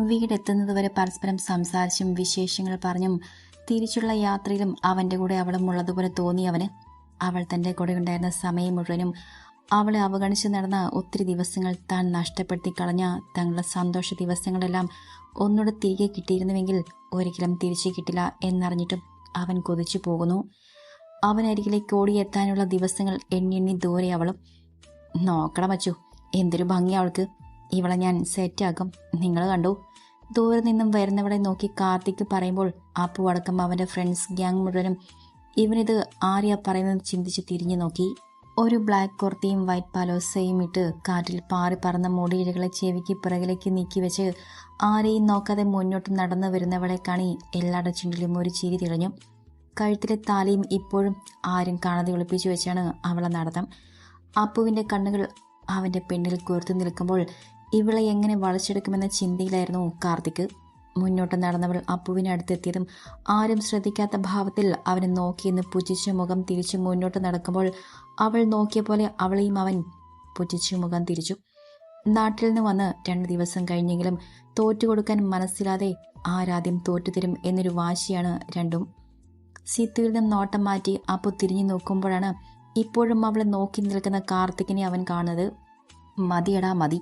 വീടെത്തുന്നതുവരെ പരസ്പരം സംസാരിച്ചും വിശേഷങ്ങൾ പറഞ്ഞും തിരിച്ചുള്ള യാത്രയിലും അവന്റെ കൂടെ അവളും ഉള്ളതുപോലെ തോന്നി അവന്. അവൾ തന്റെ കൂടെ ഉണ്ടായിരുന്ന സമയം മുഴുവനും അവളെ അവഗണിച്ച് നടന്ന ഒത്തിരി ദിവസങ്ങൾ താൻ നഷ്ടപ്പെടുത്തി കളഞ്ഞ തങ്ങളുടെ സന്തോഷ ദിവസങ്ങളെല്ലാം ഒന്നുകൂടെ തിരികെ കിട്ടിയിരുന്നുവെങ്കിൽ ഒരിക്കലും തിരിച്ചു കിട്ടില്ല എന്നറിഞ്ഞിട്ടും അവൻ കൊതിച്ചു പോകുന്നു. അവനരികിലേക്ക് ഓടിയെത്താനുള്ള ദിവസങ്ങൾ എണ്ണി എണ്ണി ദൂരെ അവളും നോക്കണം വച്ചു എന്തൊരു ഭംഗി അവൾക്ക്. ഇവളെ ഞാൻ സെറ്റാക്കും. നിങ്ങൾ കണ്ടു? ദൂരെ നിന്നും വരുന്നവളെ നോക്കി കാർത്തിക് പറയുമ്പോൾ അപ്പു അടക്കം അവന്റെ ഫ്രണ്ട്സ് ഗ്യാങ് മുഴുവനും ഇവനിത് ആര്യ പറയുന്നത് ചിന്തിച്ച് തിരിഞ്ഞു നോക്കി. ഒരു ബ്ലാക്ക് കുർത്തിയും വൈറ്റ് പാലോസയും ഇട്ട് കാറ്റിൽ പാറി പറന്ന മുടിയിഴകളെ ചെവിക്ക് പിറകിലേക്ക് നീക്കി വെച്ച് ആരെയും നോക്കാതെ മുന്നോട്ട് നടന്നു വരുന്നവളെ കാണി എല്ലാവരുടെ ചുണ്ടിലും ഒരു ചിരി തിളഞ്ഞു. കഴുത്തിലെ താലിയും ഇപ്പോഴും ആരും കാണാതെ ഒളിപ്പിച്ചു വെച്ചാണ് അവളെ നടത്തം. അപ്പുവിന്റെ കണ്ണുകൾ അവന്റെ പെണ്ണിൽ കോർത്തു നിൽക്കുമ്പോൾ ഇവളെ എങ്ങനെ വളച്ചെടുക്കുമെന്ന ചിന്തയിലായിരുന്നു കാർത്തിക്. മുന്നോട്ട് നടന്നവൾ അപ്പുവിനെ അടുത്തെത്തിയതും ആരും ശ്രദ്ധിക്കാത്ത ഭാവത്തിൽ അവനെ നോക്കിയെന്ന് പുച്ഛിച്ച മുഖം തിരിച്ചു മുന്നോട്ട് നടക്കുമ്പോൾ അവൾ നോക്കിയ പോലെ അവളെയും അവൻ പുച്ഛിച്ചു മുഖം തിരിച്ചു. നാട്ടിൽ നിന്ന് വന്ന് രണ്ട് ദിവസം കഴിഞ്ഞെങ്കിലും തോറ്റുകൊടുക്കാൻ മനസ്സിലാതെ ആരാദ്യം തോറ്റുതരും എന്നൊരു വാശിയാണ് രണ്ടും. സിത്തുവിൽ നിന്നും നോട്ടം മാറ്റി അപ്പു തിരിഞ്ഞു നോക്കുമ്പോഴാണ് ഇപ്പോഴും അവളെ നോക്കി നിൽക്കുന്ന കാർത്തികിനെ അവൻ കാണുന്നത്. മതിയടാ മതി.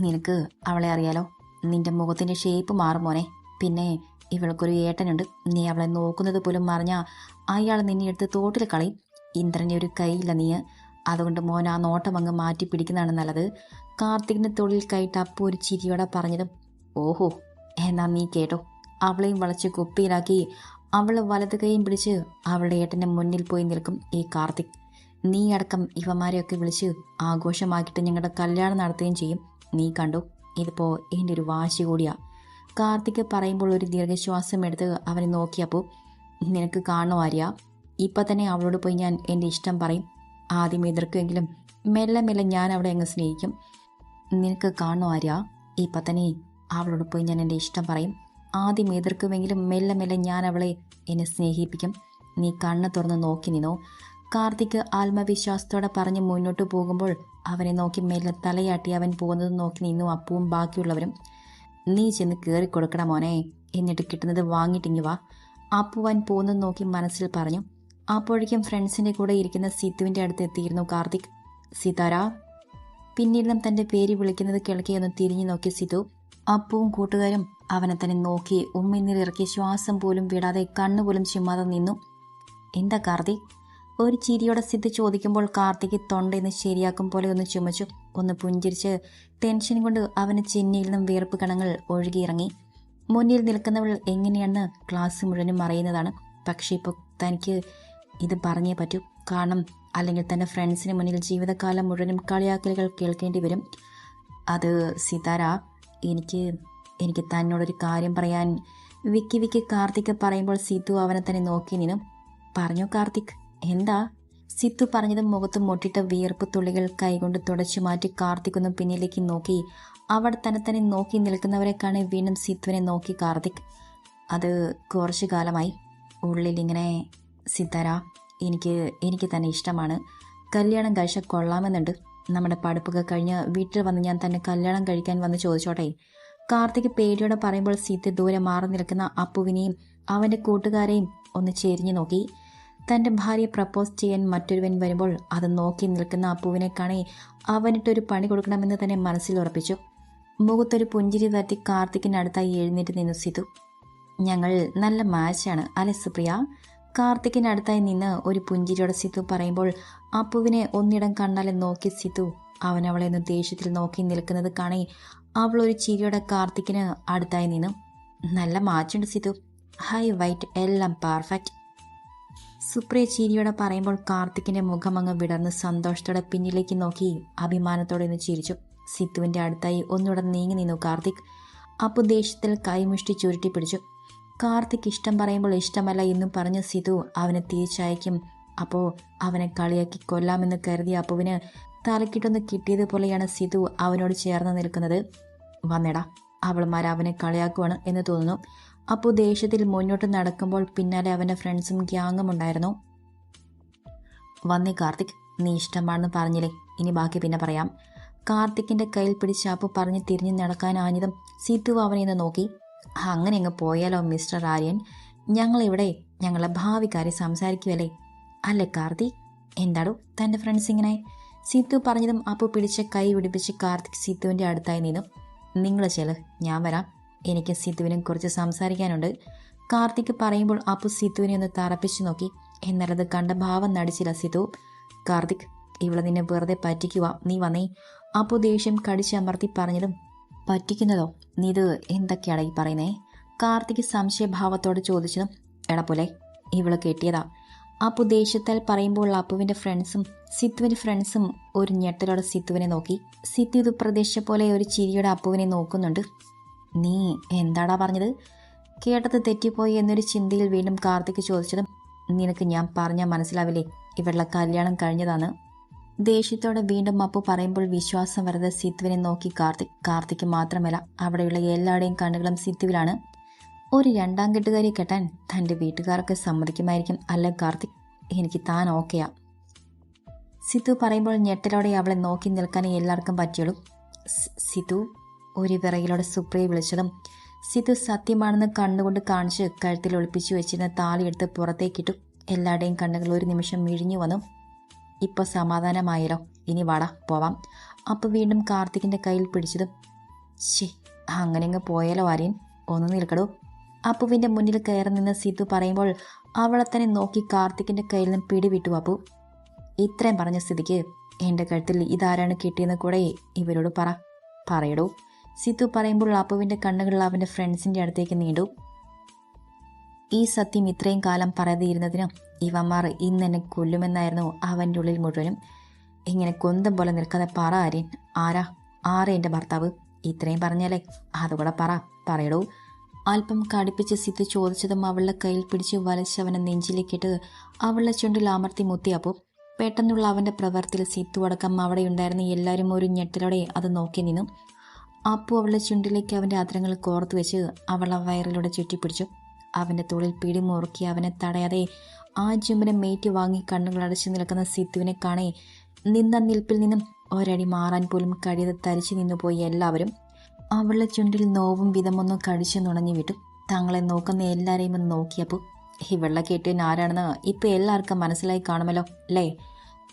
നിനക്ക് അവളെ അറിയാലോ? നിന്റെ മുഖത്തിന്റെ ഷേപ്പ് മാറും മോനെ. പിന്നെ ഇവൾക്കൊരു ഏട്ടനുണ്ട്. നീ അവളെ നോക്കുന്നത് പോലും മറിഞ്ഞാൽ അയാൾ നിന്നെ എടുത്ത് തോട്ടിൽ കളയും. ഇന്ദ്രന്റെ ഒരു കൈയില്ല നീ. അതുകൊണ്ട് മോൻ ആ നോട്ടം അങ്ങ് മാറ്റി പിടിക്കുന്നതാണ് നല്ലത്. കാർത്തികിന്റെ തൊഴിൽ കൈട്ട് അപ്പോൾ ഒരു ചിരിയോടെ പറഞ്ഞതും ഓഹോ എന്നാ നീ കേട്ടോ. അവളെയും വളച്ച് കുപ്പിയിലാക്കി അവൾ വലത് കൈയും പിടിച്ച് അവളുടെ ഏട്ടന്റെ മുന്നിൽ പോയി നിൽക്കും ഈ കാർത്തിക്. നീ അടക്കം ഇവമാരെയൊക്കെ വിളിച്ച് ആഘോഷമാക്കിയിട്ട് ഞങ്ങളുടെ കല്യാണം നടത്തുകയും ചെയ്യും. നീ കണ്ടു? ഇതിപ്പോ എന്റെ ഒരു വാശി കൂടിയാ. കാർത്തിക് പറയുമ്പോൾ ഒരു ദീർഘശ്വാസം എടുത്ത് അവനെ നോക്കിയപ്പോൾ നിനക്ക് കാണണോ ആര്യ? ഇപ്പൊ തന്നെ അവളോട് പോയി ഞാൻ എന്റെ ഇഷ്ടം പറയും. ആദ്യം എതിർക്കുമെങ്കിലും മെല്ലെ മെല്ലെ ഞാൻ അവളെ അങ്ങ് സ്നേഹിക്കും. നിനക്ക് കാണണോ ആര്യ? ഇപ്പൊ തന്നെ അവളോട് പോയി ഞാൻ എന്റെ ഇഷ്ടം പറയും. ആദ്യം എതിർക്കുമെങ്കിലും മെല്ലെ മെല്ലെ ഞാൻ അവളെ എന്നെ സ്നേഹിപ്പിക്കും. നീ കണ്ണ് തുറന്ന് നോക്കി നിന്നോ? കാർത്തിക് ആത്മവിശ്വാസത്തോടെ പറഞ്ഞ് മുന്നോട്ട് പോകുമ്പോൾ അവനെ നോക്കി മെല്ലെ തലയാട്ടി അവൻ പോകുന്നത് നോക്കി നിന്നു അപ്പുവും ബാക്കിയുള്ളവരും നീ ചെന്ന് കയറി കൊടുക്കണം മോനെ. എന്നിട്ട് കിട്ടുന്നത് വാങ്ങിട്ടിങ്ങി വാ. അപ്പുവാൻ പോകുന്നത് നോക്കി മനസ്സിൽ പറഞ്ഞു. അപ്പോഴേക്കും ഫ്രണ്ട്സിന്റെ കൂടെ ഇരിക്കുന്ന സീത്തുവിന്റെ അടുത്ത് എത്തിയിരുന്നു കാർത്തിക്. സീതാര? പിന്നീടും തന്റെ പേര് വിളിക്കുന്നത് കിളക്കിയൊന്ന് തിരിഞ്ഞു നോക്കി സിതു. അപ്പുവും കൂട്ടുകാരും അവനെ തന്നെ നോക്കി ഉമ്മിന്നിലിറക്കി ശ്വാസം പോലും വിടാതെ കണ്ണുപോലും ചുമ്മാതെ നിന്നു. എന്താ കാർത്തിക്? ഒരു ചിരിയോടെ സിദ്ധ ചോദിക്കുമ്പോൾ കാർത്തിക് തൊണ്ടയിന്ന് ശരിയാക്കും പോലെ ഒന്ന് ചുമച്ചു. ഒന്ന് പുഞ്ചിരിച്ച് ടെൻഷൻ കൊണ്ട് അവന് ചെന്നൈയിൽ നിന്നും വിയർപ്പ് കണങ്ങൾ ഒഴുകിയിറങ്ങി. മുന്നിൽ നിൽക്കുന്നവൾ എങ്ങനെയാണെന്ന് ക്ലാസ് മുഴുവനും അറിയുന്നതാണ്. പക്ഷേ ഇപ്പോൾ തനിക്ക് ഇത് പറഞ്ഞേ പറ്റൂ. കാരണം അല്ലെങ്കിൽ തന്റെ ഫ്രണ്ട്സിന് മുന്നിൽ ജീവിതകാലം മുഴുവനും കളിയാക്കലുകൾ കേൾക്കേണ്ടി വരും. അത് സിതാര എനിക്ക് എനിക്ക് തന്നോടൊരു കാര്യം പറയാൻ വിക്കി വിക്കി കാർത്തിക് പറയുമ്പോൾ സിദ്ധു അവനെ തന്നെ നോക്കി നിന്നു. പറഞ്ഞു കാർത്തിക് എന്താ? സിത്തു പറഞ്ഞത് മുഖത്ത് മുട്ടിട്ട വിയർപ്പ് തുള്ളികൾ കൈകൊണ്ട് തുടച്ചു മാറ്റി കാർത്തിക് ഒന്ന് പിന്നിലേക്ക് നോക്കി. അവിടെ തന്നെ തന്നെ നോക്കി നിൽക്കുന്നവരെ കാണി വീണ്ടും സിത്തുവിനെ നോക്കി കാർത്തിക്. അത് കുറച്ചു കാലമായി. ഉള്ളിൽ ഇങ്ങനെ സിത്താര എനിക്ക് എനിക്ക് തന്നെ ഇഷ്ടമാണ്. കല്യാണം കഴിച്ച കൊള്ളാമെന്നുണ്ട്. നമ്മുടെ പഠിപ്പൊക്കെ കഴിഞ്ഞ് വീട്ടിൽ വന്ന് ഞാൻ തന്നെ കല്യാണം കഴിക്കാൻ വന്ന് ചോദിച്ചോട്ടെ. കാർത്തിക് പേടിയോടെ പറയുമ്പോൾ സീത്ത ദൂരെ മാറി നിൽക്കുന്ന അപ്പുവിനെയും അവന്റെ കൂട്ടുകാരെയും ഒന്ന് ചെരിഞ്ഞു നോക്കി. തന്റെ ഭാര്യയെ പ്രപ്പോസ് ചെയ്യാൻ മറ്റൊരുവൻ വരുമ്പോൾ അത് നോക്കി നിൽക്കുന്ന അപ്പുവിനെ കാണി അവനിട്ടൊരു പണി കൊടുക്കണമെന്ന് തന്നെ മനസ്സിൽ ഉറപ്പിച്ചു. മുഖത്തൊരു പുഞ്ചിരി തട്ടി കാർത്തിക്കിനടുത്തായി എഴുന്നേറ്റ് നിന്നു സിതു ഞങ്ങൾ നല്ല മാച്ചാണ് അല്ലെ സുപ്രിയ? കാർത്തിക്കിനടുത്തായി നിന്ന് ഒരു പുഞ്ചിരിയോടെ സിതു പറയുമ്പോൾ അപ്പുവിനെ ഒന്നിടം കണ്ണാലെ നോക്കി സിതു അവൻ അവളെ ഒന്ന് ദേഷ്യത്തിൽ നോക്കി നിൽക്കുന്നത് കാണി അവൾ ഒരു ചിരിയോടെ കാർത്തിക്കിന് അടുത്തായി നിന്നു. നല്ല മാച്ചുണ്ട് സിതു ഹൈ വൈറ്റ് എല്ലാം പെർഫെക്റ്റ്. സുപ്രിയ ചിരിയോടെ പറയുമ്പോൾ കാർത്തിക്കിന്റെ മുഖമങ്ങ് വിടർന്ന് സന്തോഷത്തോടെ പിന്നിലേക്ക് നോക്കി അഭിമാനത്തോടെ ഒന്ന് ചിരിച്ചു. സിത്തുവിന്റെ അടുത്തായി ഒന്നുകൂടെ നീങ്ങി നിന്നു കാർത്തിക്. അപ്പു ദേഷ്യത്തിൽ കൈമുഷ്ടി ചുരുട്ടി പിടിച്ചു. കാർത്തിക് ഇഷ്ടം പറയുമ്പോൾ ഇഷ്ടമല്ല എന്നും പറഞ്ഞ സിതു അവനെ തിരിച്ചയക്കും. അപ്പോൾ അവനെ കളിയാക്കി കൊല്ലാമെന്ന് കരുതി അപ്പുവിന് തലക്കിട്ടൊന്ന് കിട്ടിയതുപോലെയാണ് സിതു അവനോട് ചേർന്ന് നിൽക്കുന്നത്. വന്നെടാ അവൾമാർ അവനെ കളിയാക്കുവാണ് എന്ന് തോന്നുന്നു. അപ്പോൾ ദേഷ്യത്തിൽ മുന്നോട്ട് നടക്കുമ്പോൾ പിന്നാലെ അവന്റെ ഫ്രണ്ട്സും ഗ്യാങ്ങും ഉണ്ടായിരുന്നു. വന്നേ കാർത്തിക് നീ ഇഷ്ടമാണെന്ന് പറഞ്ഞില്ലേ? ഇനി ബാക്കി പിന്നെ പറയാം. കാർത്തിക്കിന്റെ കയ്യിൽ പിടിച്ച് അപ്പോൾ പറഞ്ഞ് തിരിഞ്ഞു നടക്കാനാഞ്ഞതും സീതു അവനെ ഒന്ന് നോക്കി. അങ്ങനെ അങ്ങ് പോയാലോ മിസ്റ്റർ ആര്യൻ? ഞങ്ങളിവിടെ ഞങ്ങളെ ഭാവിക്കാരെ സംസാരിക്കുമല്ലേ അല്ലേ കാർത്തിക്? എന്താടോ തന്റെ ഫ്രണ്ട്സ് ഇങ്ങനെ? സീത്തു പറഞ്ഞതും അപ്പു പിടിച്ച കൈ പിടിപ്പിച്ച് കാർത്തിക് സീത്തുവിന്റെ അടുത്തായി നിന്നു. നിങ്ങൾ ചെൽ ഞാൻ വരാം. എനിക്ക് സിത്തുവിനും കുറച്ച് സംസാരിക്കാനുണ്ട്. കാർത്തിക് പറയുമ്പോൾ അപ്പു സിത്തുവിനെ ഒന്ന് തറപ്പിച്ചു നോക്കി. എന്നാലത് കണ്ട ഭാവം നടിച്ചില്ല സിദ്ധു. കാർത്തിക് ഇവിടെ നിന്നെ വെറുതെ പറ്റിക്കുക നീ വന്നേ. അപ്പു ദേഷ്യം കടിച്ചമർത്തി പറഞ്ഞതും പറ്റിക്കുന്നതോ? നീ ഇത് എന്തൊക്കെയാണ് ഈ പറയുന്നേ? കാർത്തിക് സംശയഭാവത്തോട് ചോദിച്ചതും എടപ്പോലെ ഇവൾ കെട്ടിയതാ. അപ്പു ദേഷ്യത്താൽ പറയുമ്പോൾ അപ്പുവിന്റെ ഫ്രണ്ട്സും സിത്തുവിന്റെ ഫ്രണ്ട്സും ഒരു ഞെട്ടലോടെ സിത്തുവിനെ നോക്കി. സിത്തു ഇത് പ്രതീക്ഷ പോലെ ഒരു ചിരിയുടെ അപ്പുവിനെ നോക്കുന്നുണ്ട്. നീ എന്താടാ പറഞ്ഞത്? കേട്ടത് തെറ്റിപ്പോയി എന്നൊരു ചിന്തയിൽ വീണ്ടും കാർത്തിക് ചോദിച്ചത് നിനക്ക് ഞാൻ പറഞ്ഞാൽ മനസ്സിലാവില്ലേ? ഇവളുടെ കല്യാണം കഴിഞ്ഞതാണ്. ദേഷ്യത്തോടെ വീണ്ടും അപ്പു പറയുമ്പോൾ വിശ്വാസം വെറുതെ സിത്തുവിനെ നോക്കി കാർത്തിക് കാർത്തിക് മാത്രമല്ല അവിടെയുള്ള എല്ലാവരുടെയും കണ്ണുകളും സിത്തുവിലാണ് ഒരു രണ്ടാം കെട്ടുകാരി കെട്ടാൻ തന്റെ വീട്ടുകാർക്ക് സമ്മതിക്കുമായിരിക്കും അല്ല കാർത്തിക്? എനിക്ക് താൻ ഓക്കെയാ. സിത്തു പറയുമ്പോൾ ഞെട്ടലോടെ അവളെ നോക്കി നിൽക്കാനേ എല്ലാവർക്കും പറ്റിയുള്ളൂ സിത്തു ഒരു വിറകിലൂടെ സുപ്രിയെ വിളിച്ചതും സിതു സത്യമാണെന്ന് കണ്ണുകൊണ്ട് കാണിച്ച് കഴുത്തിൽ ഒളിപ്പിച്ചു വെച്ചിരുന്ന താളിയെടുത്ത് പുറത്തേക്കിട്ടു. എല്ലാവരുടെയും കണ്ണുകൾ ഒരു നിമിഷം മിഴിഞ്ഞു വന്നു. ഇപ്പോൾ സമാധാനമായല്ലോ. ഇനി വാടാ പോവാം. അപ്പോൾ വീണ്ടും കാർത്തികിന്റെ കയ്യിൽ പിടിച്ചതും ശേ അങ്ങനെ അങ്ങ് പോയാലോ ആര്യൻ? ഒന്ന് നിൽക്കടൂ. അപ്പുവിന്റെ മുന്നിൽ കയറി നിന്ന് സിതു പറയുമ്പോൾ അവളെ തന്നെ നോക്കി കാർത്തികിന്റെ കയ്യിൽ നിന്ന് പിടിവിട്ടു അപ്പു. ഇത്രയും പറഞ്ഞ സ്ഥിതിക്ക് എന്റെ കഴുത്തിൽ ഇതാരാണ് കിട്ടിയെന്ന് കൂടെ ഇവരോട് പറ. പറയടോ. സിത്തു പറയുമ്പോൾ അപ്പുവിന്റെ കണ്ണുകൾ അവന്റെ ഫ്രണ്ട്സിന്റെ അടുത്തേക്ക് നീണ്ടു. ഈ സത്യം ഇത്രയും കാലം പറയാതിരുന്നതിനും ഇവന്മാർ ഇന്ന് എന്നെ കൊല്ലുമെന്നായിരുന്നു അവന്റെ ഉള്ളിൽ മുഴുവനും. ഇങ്ങനെ കൊന്തം പോലെ നിൽക്കാതെ പറ ആര്യൻ ആരാ? ആരാ എന്റെ ഭർത്താവ്? ഇത്രയും പറഞ്ഞാലേ അതുകൂടെ പറ. പറയടൂ. അല്പം കടുപ്പിച്ച് സിത്ത് ചോദിച്ചതും അവളുടെ കയ്യിൽ പിടിച്ച് വലച്ച് അവനെ നെഞ്ചിലേക്കിട്ട് അവളുടെ ചുണ്ടിൽ അമർത്തി മുത്തിയപ്പോൾ പെട്ടെന്നുള്ള അവന്റെ പ്രവർത്തിയിൽ സിത്തു അടക്കം അവിടെയുണ്ടായിരുന്ന എല്ലാവരും ഒരു ഞെട്ടലോടെ അത് നോക്കി നിന്നു. അപ്പു അവളുടെ ചുണ്ടിലേക്ക് അവന്റെ ആദരങ്ങൾ കോർത്തു വെച്ച് അവളെ വയറിലൂടെ ചുറ്റിപ്പിടിച്ചു. അവന്റെ തോളിൽ പിടിമുറുക്കി അവനെ തടയാതെ ആ ചുംബനം മേറ്റി വാങ്ങി കണ്ണുകൾ അടച്ചു നിൽക്കുന്ന സിത്തുവിനെ കാണേ നിന്ന നിൽപ്പിൽ നിന്നും ഒരടി മാറാൻ പോലും കഴിയാതെ തരിച്ചു നിന്നുപോയി എല്ലാവരും. അവളുടെ ചുണ്ടിൽ നോവും വിധമൊന്നും കടിച്ചു നുണഞ്ഞു വിട്ടു. തങ്ങളെ നോക്കുന്ന എല്ലാവരെയും ഒന്ന് നോക്കിയപ്പോൾ ഇവളെ കെട്ടിയൻ ആരാണെന്ന് ഇപ്പം എല്ലാവർക്കും മനസ്സിലായി കാണുമല്ലോ അല്ലേ?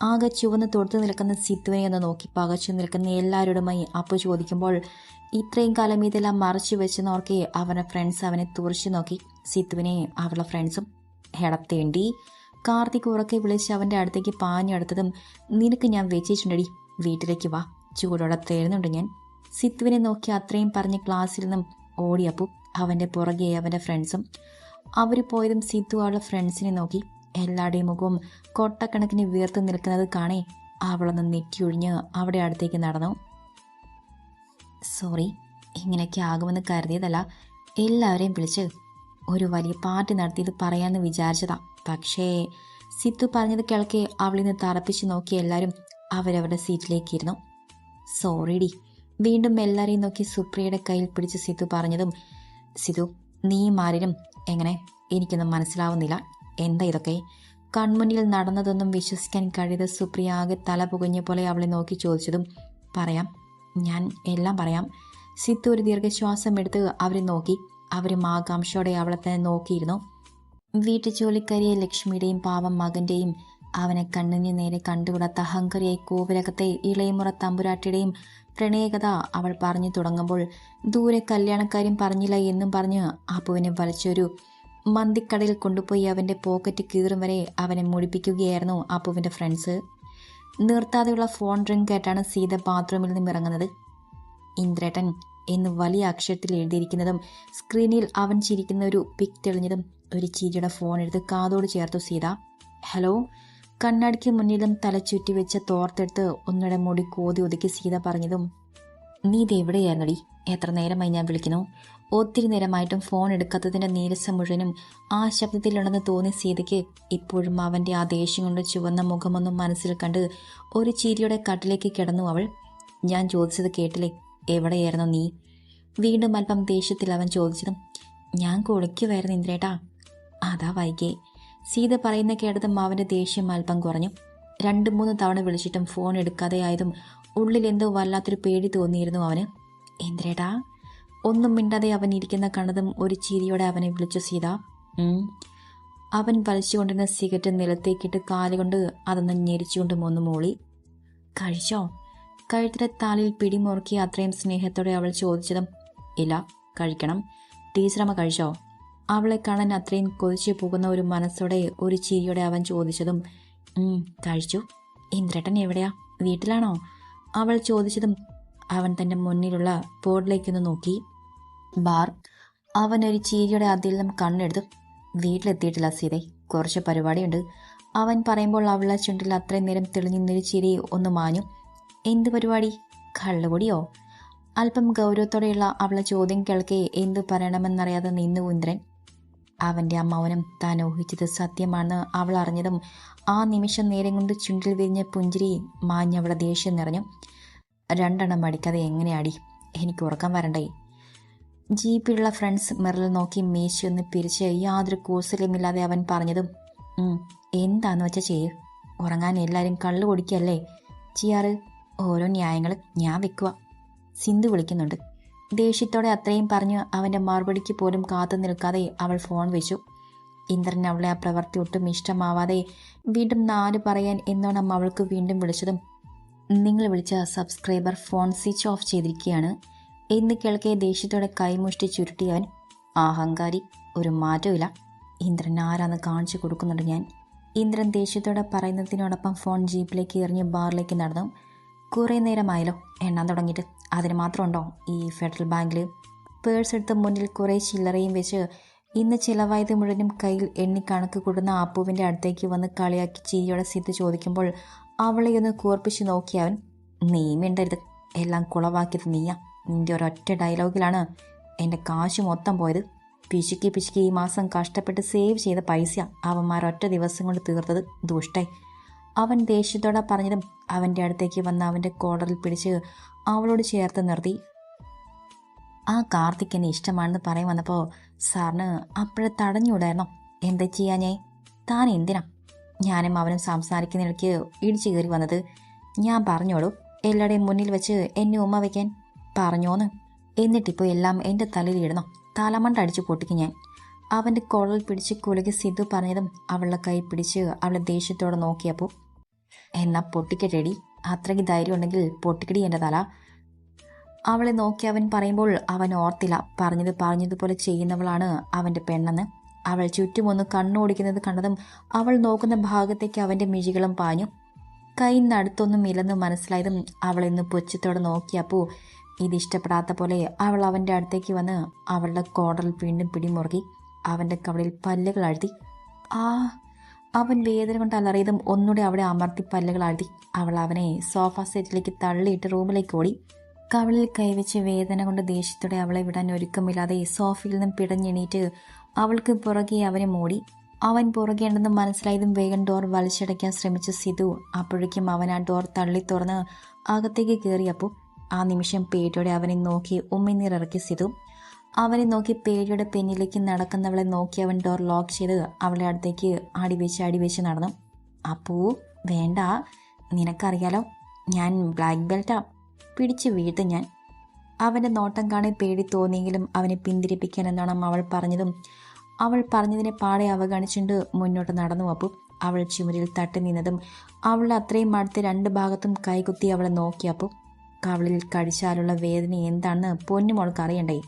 ആകെ ചുവന്ന് തൊടുത്തു നിൽക്കുന്ന സിത്തുവിനെ ഒന്ന് നോക്കി പകച്ചു നിൽക്കുന്ന എല്ലാവരോടുമായി അപ്പു ചോദിക്കുമ്പോൾ ഇത്രയും കാലം ഇതെല്ലാം മറച്ചു വെച്ച് നോക്കി അവന്റെ ഫ്രണ്ട്സ് അവനെ തുറച്ചു നോക്കി. സിത്തുവിനെ അവളുടെ ഫ്രണ്ട്സും ഹെടത്തേണ്ടി കാർത്തിക് ഉറക്കെ വിളിച്ച് അവന്റെ അടുത്തേക്ക് പാഞ്ഞെടുത്തതും നിനക്ക് ഞാൻ വെച്ചിട്ടുണ്ടടി. വീട്ടിലേക്ക് വാ. ചൂടോടെ തേരുന്നുണ്ട് ഞാൻ. സിത്തുവിനെ നോക്കി അത്രയും പറഞ്ഞ് ക്ലാസ്സിൽ നിന്നും ഓടിയപ്പോൾ അവന്റെ പുറകെ അവന്റെ ഫ്രണ്ട്സും അവർ പോയതും സിത്തു അവളുടെ ഫ്രണ്ട്സിനെ നോക്കി. എല്ലാവരുടെയും മുഖവും കൊട്ടക്കണക്കിന് വീർത്ത് നിൽക്കുന്നത് കാണേ അവളൊന്ന് നെറ്റിയൊഴിഞ്ഞ് അവിടെ അടുത്തേക്ക് നടന്നു. സോറി ഇങ്ങനെയൊക്കെ ആകുമെന്ന് കരുതിയതല്ല. എല്ലാവരെയും വിളിച്ച് ഒരു വലിയ പാർട്ടി നടത്തിയത് പറയാമെന്ന് വിചാരിച്ചതാ. പക്ഷേ സിത്തു പറഞ്ഞത് കേൾക്കെ നിന്ന് തറപ്പിച്ച് നോക്കി എല്ലാവരും അവരവരുടെ സീറ്റിലേക്കിരുന്നു. സോറിഡി വീണ്ടും എല്ലാവരെയും നോക്കി സുപ്രിയയുടെ കയ്യിൽ പിടിച്ച് സിത്തു പറഞ്ഞതും സിതു നീ ആരിനും എങ്ങനെ എനിക്കൊന്നും മനസ്സിലാവുന്നില്ല. എന്താ ഇതൊക്കെ? കൺമുന്നിൽ നടന്നതൊന്നും വിശ്വസിക്കാൻ കഴിയാതെ സുപ്രിയ ആകെ തല പുകഞ്ഞ പോലെ അവളെ നോക്കി ചോദിച്ചതും പറയാം. ഞാൻ എല്ലാം പറയാം. സിത്തു ഒരു ദീർഘശ്വാസം എടുത്ത് അവരെ നോക്കി. അവരും ആകാംക്ഷയോടെ അവളെ തന്നെ നോക്കിയിരുന്നു. വീട്ടു ജോലിക്കാരിയെ ലക്ഷ്മിയുടെയും പാവം മകന്റെയും അവനെ കണ്ണിന് നേരെ കണ്ടുകൂടാത്ത അഹങ്കരിയായി കോവിലകത്തെ ഇളയമുറ തമ്പുരാട്ടിയുടെയും പ്രണയകഥ അവൾ പറഞ്ഞു തുടങ്ങുമ്പോൾ ദൂരെ കല്യാണക്കാരും പറഞ്ഞില്ല എന്നും പറഞ്ഞ് അപ്പുവിനെ വലിച്ചൊരു മന്തിക്കടയിൽ കൊണ്ടുപോയി അവന്റെ പോക്കറ്റ് കീറും വരെ അവനെ മുടിപ്പിക്കുകയായിരുന്നു അപ്പുവിന്റെ ഫ്രണ്ട്സ് നിർത്താതെയുള്ള ഫോൺ റിംഗ് കേട്ടാണ് സീത ബാത്റൂമിൽ നിന്നും ഇറങ്ങുന്നത് ഇന്ദ്രേട്ടൻ എന്ന് വലിയ അക്ഷരത്തിൽ എഴുതിയിരിക്കുന്നതും സ്ക്രീനിൽ അവൻ ചിരിക്കുന്ന ഒരു പിക് തെളിഞ്ഞതും ഒരു ചിരിയുടെ ഫോൺ എടുത്ത് കാതോട് ചേർത്തു സീത. ഹലോ കണ്ണാടിക്ക് മുന്നിലും തലച്ചുറ്റി വെച്ച തോർത്തെടുത്ത് ഒന്നുടെ മുടി കോതി ഒതുക്കി സീത പറഞ്ഞതും നീ ഇത് എവിടെയായിരുന്നടി എത്ര നേരമായി ഞാൻ വിളിക്കുന്നു. ഒത്തിരി നേരമായിട്ടും ഫോൺ എടുക്കാത്തതിന്റെ നീരസം മുഴുവനും ആ ശബ്ദത്തിലുണ്ടെന്ന് തോന്നിയ സീതയ്ക്ക് ഇപ്പോഴും അവന്റെ ആ ദേഷ്യം കൊണ്ട് ചുവന്ന മുഖമൊന്നും മനസ്സിൽ കണ്ട് ഒരു ചിരിയുടെ കട്ടിലേക്ക് കിടന്നു അവൾ. ഞാൻ ചോദിച്ചത് കേട്ടില്ലേ? എവിടെയായിരുന്നു നീ? വീണ്ടും അല്പം ദേഷ്യത്തിൽ അവൻ ചോദിച്ചതും ഞാൻ കുളിക്കുമായിരുന്നു ഇന്ദ്രേട്ടാ. അതാ വൈകേ. സീത പറയുന്ന കേട്ടതും അവന്റെ ദേഷ്യം അല്പം കുറഞ്ഞു. രണ്ട് മൂന്ന് തവണ വിളിച്ചിട്ടും ഫോൺ എടുക്കാതെ ആയതും ഉള്ളിൽ എന്തോ വല്ലാത്തൊരു പേടി തോന്നിയിരുന്നു അവന്. ഇന്ദ്രേടാ ഒന്നും മിണ്ടാതെ അവൻ ഇരിക്കുന്ന കണ്ടതും ഒരു ചിരിയോടെ അവനെ വിളിച്ചു സീത. അവൻ വലിച്ചുകൊണ്ടിരുന്ന സിഗരറ്റ് നിലത്തേക്കിട്ട് കാലുകൊണ്ട് അതൊന്ന് ഞെരിച്ചുകൊണ്ട് മൂന്ന് മൂളി. കഴിച്ചോ? കഴുത്തിലെ താലിൽ പിടിമുറുക്കി അത്രയും സ്നേഹത്തോടെ അവൾ ചോദിച്ചതും ഇല്ല കഴിക്കണം. ടീച്ചറമ്മ കഴിച്ചോ? അവളെ കാണാൻ അത്രയും കൊതിച്ചു പോകുന്ന ഒരു മനസ്സോടെ ഒരു ചിരിയോടെ അവൻ ചോദിച്ചതും "ഉം, കഴിച്ചു. ഇന്ദ്രട്ടൻ എവിടെയാ? വീട്ടിലാണോ? അവൾ ചോദിച്ചതും അവൻ തന്റെ മുന്നിലുള്ള ബോർഡിലേക്കൊന്ന് നോക്കി. ബാർ. അവൻ ഒരു ചീരിയുടെ അതിൽ നിന്നും കണ്ണെടുത്തു വീട്ടിലെത്തിയിട്ടില്ല സീതെ. കുറച്ച് പരിപാടിയുണ്ട്. അവൻ പറയുമ്പോൾ അവളുടെ ചുണ്ടിൽ അത്രയും നേരം തെളിഞ്ഞൊരു ചിരി ഒന്ന് മാഞ്ഞു. എന്ത് പരിപാടി? കള്ളുകൂടിയോ? അല്പം ഗൗരവത്തോടെയുള്ള അവളെ ചോദ്യം കേൾക്കെ എന്ത് പറയണമെന്നറിയാതെ നിന്നു ഇന്ദ്രൻ അവന്റെ അമ്മാവനും താൻ ഊഹിച്ചത് സത്യമാണെന്ന് അവൾ അറിഞ്ഞതും ആ നിമിഷം നേരം കൊണ്ട് ചുണ്ടിൽ വിരിഞ്ഞ പുഞ്ചിരി മാഞ്ഞവളെ ദേഷ്യം നിറഞ്ഞു. രണ്ടെണ്ണം അടിക്കാതെ എങ്ങനെയാടി? എനിക്ക് ഉറക്കം വരണ്ടേ? ജീപ്പിലുള്ള ഫ്രണ്ട്സ് മെറിൽ നോക്കി മേശയൊന്ന് പിരിച്ച് യാതൊരു കൂസലുമില്ലാതെ അവൻ പറഞ്ഞതും "ഉം, എന്താന്ന് വെച്ചാൽ ചെയ്യ്? ഉറങ്ങാൻ എല്ലാവരും കള്ളു കുടിക്കല്ലേ ചെയ്യാറ് ഓരോ ന്യായങ്ങൾ ഞാൻ വെക്കുക സിന്ധു വിളിക്കുന്നുണ്ട്. ദേഷ്യത്തോടെ അത്രയും പറഞ്ഞു അവന്റെ മറുപടിക്ക് പോലും കാത്തു നിൽക്കാതെ അവൾ ഫോൺ വെച്ചു. ഇന്ദ്രൻ അവളെ ആ പ്രവൃത്തി ഒട്ടും ഇഷ്ടമാവാതെ വീണ്ടും നാല് പറയാൻ എന്നോണം അവൾക്ക് വീണ്ടും വിളിച്ചതും നിങ്ങൾ വിളിച്ച സബ്സ്ക്രൈബർ ഫോൺ സ്വിച്ച് ഓഫ് ചെയ്തിരിക്കുകയാണ്. എന്ന് കേൾക്കെ ദേഷ്യത്തോടെ കൈമുഷ്ടി ചുരുട്ടിയവൻ അഹങ്കാരി ഒരു മാറ്റമില്ല ഇന്ദ്രൻ ആരാന്ന് കാണിച്ചു കൊടുക്കുന്നുണ്ട് ഞാൻ. ഇന്ദ്രൻ ദേഷ്യത്തോടെ പറയുന്നതിനോടൊപ്പം ഫോൺ ജീപ്പിലേക്ക് എറിഞ്ഞ് ബാറിലേക്ക് നടന്നു. കുറേ നേരമായല്ലോ എണ്ണാൻ തുടങ്ങിയിട്ട്. അതിന് മാത്രമുണ്ടോ ഈ ഫെഡറൽ ബാങ്കിൽ പേഴ്സ് എടുത്ത് മുന്നിൽ കുറേ ചില്ലറയും വെച്ച് ഇന്ന് ചിലവായത് മുഴുവനും കയ്യിൽ എണ്ണി കണക്ക് കൂടുന്ന അപ്പുവിന്റെ അടുത്തേക്ക് വന്ന് കളിയാക്കി ചിരിയോടെ സിദ്ധ് ചോദിക്കുമ്പോൾ അവളെയൊന്ന് കൂർപ്പിച്ച് നോക്കിയവൻ നീ മിണ്ടരുത്. എല്ലാം കുളവാക്കിയത് നീയാ. നിന്റെ ഒരൊറ്റ ഡയലോഗിലാണ് എന്റെ കാശ് മൊത്തം പോയത്. പിശുക്കി പിശുക്കി ഈ മാസം കഷ്ടപ്പെട്ട് സേവ് ചെയ്ത പൈസ അവന്മാർ ഒറ്റ ദിവസം കൊണ്ട് തീർത്തത് ദുഷ്ടേ അവൻ ദേഷ്യത്തോടെ പറഞ്ഞതും അവന്റെ അടുത്തേക്ക് വന്ന് അവന്റെ കോളറിൽ പിടിച്ച് അവളോട് ചേർത്ത് നിർത്തി. ആ കാർത്തിക് എന്നെ ഇഷ്ടമാണെന്ന് പറയാൻ വന്നപ്പോൾ സാറിന് അപ്പോഴെ തടഞ്ഞുകൂടായിരുന്നോ? എന്താ ചെയ്യാഞ്ഞേ താൻ എന്തിനാ? ഞാനും അവനും സംസാരിക്കുന്നതിനിടയ്ക്ക് ഇടിച്ചു കയറി വന്നത്. ഞാൻ പറഞ്ഞോളൂ എല്ലാവരുടെയും മുന്നിൽ വെച്ച് എന്നെ ഉമ്മ വയ്ക്കാൻ പറഞ്ഞോന്ന്. എന്നിട്ടിപ്പോൾ എല്ലാം എന്റെ തലയിൽ ഇടണം. തലമണ്ട അടിച്ചു പൊട്ടിക്കും ഞാൻ. അവന്റെ കുഴൽ പിടിച്ച് കുലകി സിദ്ധു പറഞ്ഞതും അവളുടെ കൈ പിടിച്ച് അവളെ ദേഷ്യത്തോടെ നോക്കിയപ്പോൾ എന്നാ പൊട്ടിക്കട്ടെടി അത്രയ്ക്ക് ധൈര്യം ഉണ്ടെങ്കിൽ പൊട്ടിക്കടി എന്റെ തല. അവളെ നോക്കി അവൻ പറയുമ്പോൾ അവൻ ഓർത്തില്ല. പറഞ്ഞത് പറഞ്ഞതുപോലെ ചെയ്യുന്നവളാണ് അവന്റെ പെണ്ണെന്ന്. അവൾ ചുറ്റുമൊന്ന് കണ്ണോടിക്കുന്നത് കണ്ടതും അവൾ നോക്കുന്ന ഭാഗത്തേക്ക് അവന്റെ മിഴികളും പാഞ്ഞു. കൈ നടുത്തൊന്നും ഇല്ലെന്ന് മനസ്സിലായതും അവളെന്ന് പുച്ഛത്തോടെ നോക്കിയപ്പോൾ ഇതിഷ്ടപ്പെടാത്ത പോലെ അവൾ അവന്റെ അടുത്തേക്ക് വന്ന് അവളുടെ കോടറിൽ വീണ്ടും പിടിമുറുകി അവന്റെ കവളിൽ പല്ലുകൾ അഴുതി. ആ അവൻ വേദന കൊണ്ട് അലറിയതും ഒന്നുകൂടെ അവിടെ അമർത്തി പല്ലുകൾ അഴുതി. അവൾ അവനെ സോഫ സെറ്റിലേക്ക് തള്ളിയിട്ട് റൂമിലേക്ക് ഓടി. കവളിൽ കൈവച്ച് വേദന കൊണ്ട് ദേഷ്യത്തോടെ അവളെ വിടാൻ ഒരുക്കമില്ലാതെ സോഫയിൽ നിന്നും പിടഞ്ഞെണീറ്റ് അവൾക്ക് പുറകെ അവനെ മൂടി. അവൻ പുറകെയുണ്ടെന്ന് മനസ്സിലായതും വേഗം ഡോർ വലിച്ചടയ്ക്കാൻ ശ്രമിച്ച സിധു അപ്പോഴേക്കും അവൻ ആ ഡോർ തള്ളി തുറന്ന് അകത്തേക്ക് കയറിയപ്പോൾ ആ നിമിഷം പേടിയോടെ അവനെ നോക്കി ഉമ്മിനീറിറക്കി സിതു അവനെ നോക്കി പേടിയുടെ പിന്നിലേക്ക് നടക്കുന്നവളെ നോക്കി അവൻ ഡോർ ലോക്ക് ചെയ്ത് അവളെ അടുത്തേക്ക് അടിവെച്ച് അടിവെച്ച് നടന്നു. അപ്പൂ വേണ്ട. നിനക്കറിയാലോ ഞാൻ ബ്ലാക്ക് ബെൽറ്റാ പിടിച്ച് വീഴ്ത്തും ഞാൻ. അവന്റെ നോട്ടം കാണി പേടി തോന്നിയെങ്കിലും അവനെ പിന്തിരിപ്പിക്കാൻ എന്നോണം അവൾ പറഞ്ഞതും. അവൾ പറഞ്ഞതിനെ പാടെ അവഗണിച്ചുകൊണ്ട് മുന്നോട്ട് നടന്നു. അപ്പു അവൾ ചുമരിൽ തട്ടി നിന്നതും അവൾ അത്രയും അടുത്ത് രണ്ട് ഭാഗത്തും കൈകുത്തി അവളെ നോക്കിയപ്പോൾ കവളിൽ കടിച്ചാലുള്ള വേദന എന്താണെന്ന് പൊന്നുമോൾക്ക് അറിയണ്ടേ?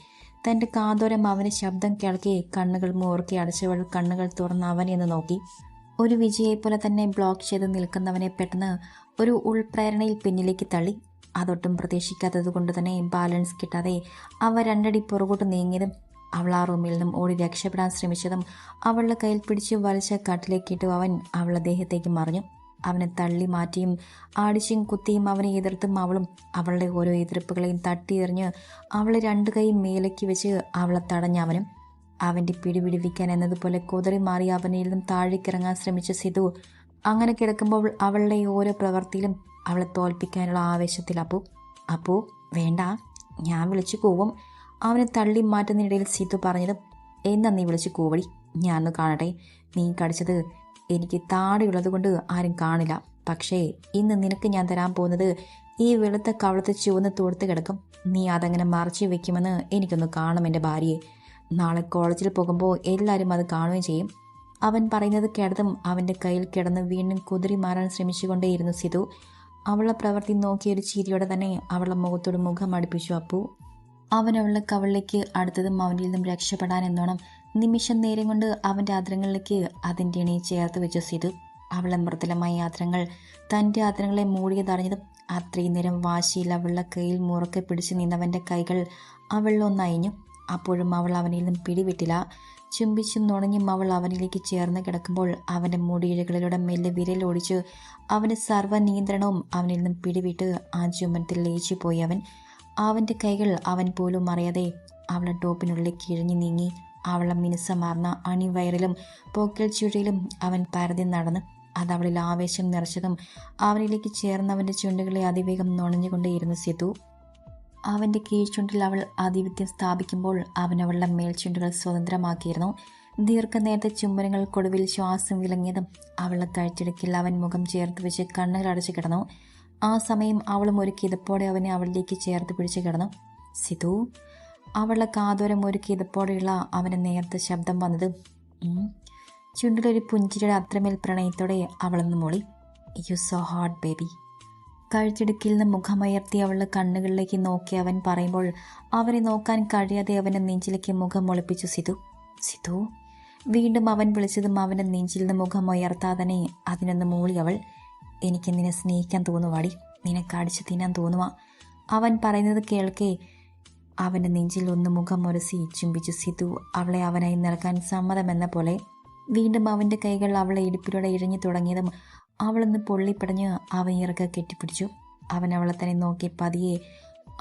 തന്റെ കാതോരം അവന് ശബ്ദം കേൾക്കി കണ്ണുകൾ മൂർക്കി അടച്ചവൾ കണ്ണുകൾ തുറന്ന് അവൻ ഒന്ന് നോക്കി. ഒരു വിജയെപ്പോലെ തന്നെ ബ്ലോക്ക് ചെയ്ത് നിൽക്കുന്നവനെ പെട്ടെന്ന് ഒരു ഉൾപ്രേരണയിൽ പിന്നിലേക്ക് തള്ളി. അതൊട്ടും പ്രതീക്ഷിക്കാത്തത് കൊണ്ട് തന്നെ ബാലൻസ് കിട്ടാതെ അവ രണ്ടടി പുറകോട്ട് നീങ്ങിയതും അവൾ ആ റൂമിൽ നിന്നും ഓടി രക്ഷപ്പെടാൻ ശ്രമിച്ചതും അവളുടെ കയ്യിൽ പിടിച്ച് വലിച്ച കട്ടിലേക്കിട്ടു അവൻ അവളുടെ ദേഹത്തേക്ക് മറിഞ്ഞു. അവനെ തള്ളി മാറ്റിയും ആടിച്ചും കുത്തിയും അവനെ എതിർത്തും അവളും അവളുടെ ഓരോ എതിർപ്പുകളെയും തട്ടിയെറിഞ്ഞ് അവളെ രണ്ട് കൈ മേലേക്ക് വെച്ച് അവളെ തടഞ്ഞവനും അവന്റെ പിടിപിടിപ്പിക്കാൻ എന്നതുപോലെ കുതറി മാറി അവനിൽ നിന്നും താഴേക്കിറങ്ങാൻ ശ്രമിച്ച സിധു അങ്ങനെ കിടക്കുമ്പോൾ അവളുടെ ഓരോ പ്രവൃത്തിയിലും അവളെ തോൽപ്പിക്കാനുള്ള ആവേശത്തിൽ അപ്പു അപ്പു വേണ്ട ഞാൻ വിളിച്ചു കൂവും. അവനെ തള്ളി മാറ്റുന്നതിനിടയിൽ സിധു പറഞ്ഞത് എന്നാ നീ വിളിച്ചു കൂവടി ഞാനൊന്ന് കാണട്ടെ നീ കടിച്ചത് എനിക്ക് താടിയുള്ളത് കൊണ്ട് ആരും കാണില്ല. പക്ഷേ ഇന്ന് നിനക്ക് ഞാൻ തരാൻ പോകുന്നത് ഈ വെളുത്ത കവളത്ത് ചുവന്ന് തോർത്ത് കിടക്കും. നീ അതങ്ങനെ മറച്ചു വെക്കുമെന്ന് എനിക്കൊന്ന് കാണും എന്റെ ഭാര്യയെ. നാളെ കോളേജിൽ പോകുമ്പോൾ എല്ലാവരും അത് കാണുകയും ചെയ്യും. അവൻ പറയുന്നത് കേട്ടതും അവന്റെ കയ്യിൽ കിടന്ന് വീണ്ടും കുതിരി മാറാൻ ശ്രമിച്ചുകൊണ്ടേയിരുന്നു സിധു. അവളുടെ പ്രവൃത്തി നോക്കിയൊരു ചിരിയോടെ തന്നെ അവളുടെ മുഖത്തോട് മുഖം അടുപ്പിച്ചു. അപ്പു അവൻ കവളിലേക്ക് അടുത്തതും അവനിൽ നിന്നും രക്ഷപ്പെടാൻ എന്നോണം നിമിഷം നേരം കൊണ്ട് അവന്റെ ആദരങ്ങളിലേക്ക് അതിന്റെ ഇണയെ ചേർത്ത് വെച്ചു സിതു അവളെ മൃദുലമായ ആദരങ്ങൾ തന്റെ ആദരങ്ങളെ മൂടിയതറിഞ്ഞതും അത്രയും നേരം വാശിയിൽ അവളുടെ കയ്യിൽ മുറക്കെ പിടിച്ചു നിന്നവന്റെ കൈകൾ അവളിലൊന്നയഞ്ഞു അപ്പോഴും അവൾ അവനിൽ നിന്നും പിടിവിട്ടില്ല. ചുംബിച്ചും നുണഞ്ഞും അവൾ അവനിലേക്ക് ചേർന്ന് കിടക്കുമ്പോൾ അവന്റെ മുടിയിഴകളിലൂടെ മെല്ലെ വിരലോടിച്ച് അവന്റെ സർവ നിയന്ത്രണവും അവനിൽ നിന്നും പിടിവിട്ട് ആ ചുമനത്തിൽ ലയിച്ചു പോയി അവൻ. അവന്റെ കൈകൾ അവൻ പോലും അറിയാതെ അവളെ ടോപ്പിനുള്ളിൽ കിഴിഞ്ഞു നീങ്ങി അവളെ മിനുസമാർന്ന അണിവയറിലും പോക്കൽ ചുഴിയിലും അവൻ പരതി നടന്ന് അത് അവളിൽ ആവേശം നിറച്ചതും അവനിലേക്ക് ചേർന്നവന്റെ ചുണ്ടുകളെ അതിവേഗം നുണഞ്ഞുകൊണ്ടേയിരുന്നു സിധു അവന്റെ കീഴ്ചുണ്ടിൽ അവൾ ആധിപത്യം സ്ഥാപിക്കുമ്പോൾ അവൻ അവളുടെ മേൽചുണ്ടുകൾ സ്വതന്ത്രമാക്കിയിരുന്നു. ദീർഘനേരത്തെ ചുംബനങ്ങൾക്കൊടുവിൽ ശ്വാസം വിളങ്ങിയതും അവളെ തഴിച്ചിടക്കിൽ അവൻ മുഖം ചേർത്ത് വെച്ച് കണ്ണുകൾ അടച്ചു കിടന്നു. ആ സമയം അവളും ഒരു അവനെ അവളിലേക്ക് ചേർത്ത് പിടിച്ചു കിടന്നു. സിധു അവളുടെ കാതോരം ഒരു അവന്റെ നേരത്തെ ശബ്ദം വന്നത്. ചുണ്ടിലൊരു പുഞ്ചിരിയുടെ അത്രമേൽ പ്രണയത്തോടെ അവളൊന്ന് മൂളി. യു സോ ഹോട്ട് ബേബി കഴുത്തിടുക്കിൽ നിന്ന് മുഖമയർത്തി അവളുടെ കണ്ണുകളിലേക്ക് നോക്കി അവൻ പറയുമ്പോൾ അവനെ നോക്കാൻ കഴിയാതെ അവന്റെ നെഞ്ചിലേക്ക് മുഖം ഒളിപ്പിച്ചു സിധു സിധു. വീണ്ടും അവൻ വിളിച്ചതും അവന്റെ നെഞ്ചിൽ നിന്ന് മുഖം ഉയർത്താതെ അതിനൊന്ന് മൂളി അവൾ. എനിക്ക് നിന്നെ സ്നേഹിക്കാൻ തോന്നുവാടി നിനക്ക് അടിച്ചു തിന്നാൻ തോന്നുവാ. അവൻ പറയുന്നത് കേൾക്കെ. അവന്റെ നെഞ്ചിൽ ഒന്ന് മുഖം മുരസി ചുംബിച്ചു. സിധു അവളെ അവനായി നിറക്കാൻ സമ്മതമെന്ന പോലെ. വീണ്ടും അവന്റെ കൈകൾ അവളെ ഇടുപ്പിലൂടെ ഇഴഞ്ഞു തുടങ്ങിയതും അവളൊന്ന് പൊള്ളിപ്പടഞ്ഞ് അവൻ ഇറക്ക കെട്ടിപ്പിടിച്ചു. അവൻ അവളെ തന്നെ നോക്കി പതിയെ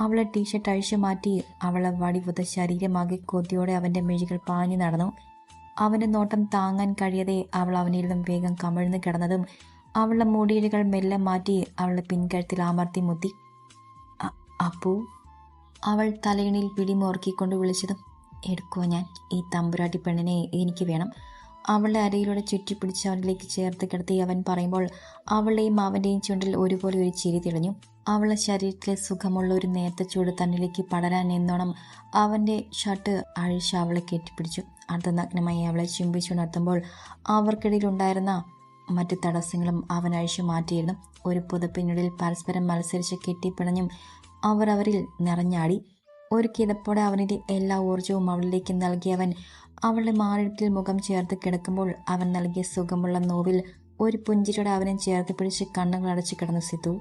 അവളെ ടീഷർട്ട് അഴിച്ചു മാറ്റി അവളെ വടിവുത ശരീരമാകെ കൊതിയോടെ അവന്റെ മെഴികൾ പാഞ്ഞു നടന്നു. അവന്റെ നോട്ടം താങ്ങാൻ കഴിയാതെ അവൾ അവനിൽ നിന്നും വേഗം കമിഴ്ന്ന് കിടന്നതും അവളുടെ മുടിയിലുകൾ മെല്ലെ മാറ്റി അവളുടെ പിൻകഴുത്തിൽ അമർത്തി മുത്തി. അപ്പൂ അവൾ തലയിണിയിൽ പിടിമുറക്കിക്കൊണ്ട് വിളിച്ചതും എടുക്കുമോ ഞാൻ? ഈ തമ്പുരാട്ടി പെണ്ണിനെ എനിക്ക് വേണം. അവളുടെ അരയിലൂടെ ചുറ്റിപ്പിടിച്ച് അവനിലേക്ക് ചേർത്ത് കിടത്തി അവൻ പറയുമ്പോൾ അവളുടെയും അവന്റെയും ചുണ്ടിൽ ഒരുപോലെ ഒരു ചിരി തെളിഞ്ഞു. അവളുടെ ശരീരത്തിലെ സുഖമുള്ള ഒരു നേരത്തെ ചൂട് തന്നിലേക്ക് പടരാൻ എന്നോണം അവന്റെ ഷർട്ട് അഴിച്ച് അവളെ കെട്ടിപ്പിടിച്ചു. അർദ്ധനഗ്നമായി അവളെ ചുംബിച്ചുണർത്തുമ്പോൾ അവർക്കിടയിൽ ഉണ്ടായിരുന്ന മറ്റു തടസ്സങ്ങളും അവൻ അഴിച്ചു മാറ്റിയിരുന്നു. ഒരു പുതപ്പിനുള്ളിൽ പരസ്പരം മത്സരിച്ച് കെട്ടിപ്പിണഞ്ഞും അവർ അവരിൽ നിറഞ്ഞാടി. ഒരു കിതപ്പോടെ അവനിന്റെ എല്ലാ ഊർജവും അവളിലേക്ക് നൽകിയവൻ അവളുടെ മാറിടത്തിൽ മുഖം ചേർത്ത് കിടക്കുമ്പോൾ അവൻ നൽകിയ സുഖമുള്ള നോവിൽ ഒരു പുഞ്ചിരിയോടെ അവനെ ചേർത്ത് പിടിച്ച് കണ്ണുകൾ അടച്ചു കിടന്നു സിധു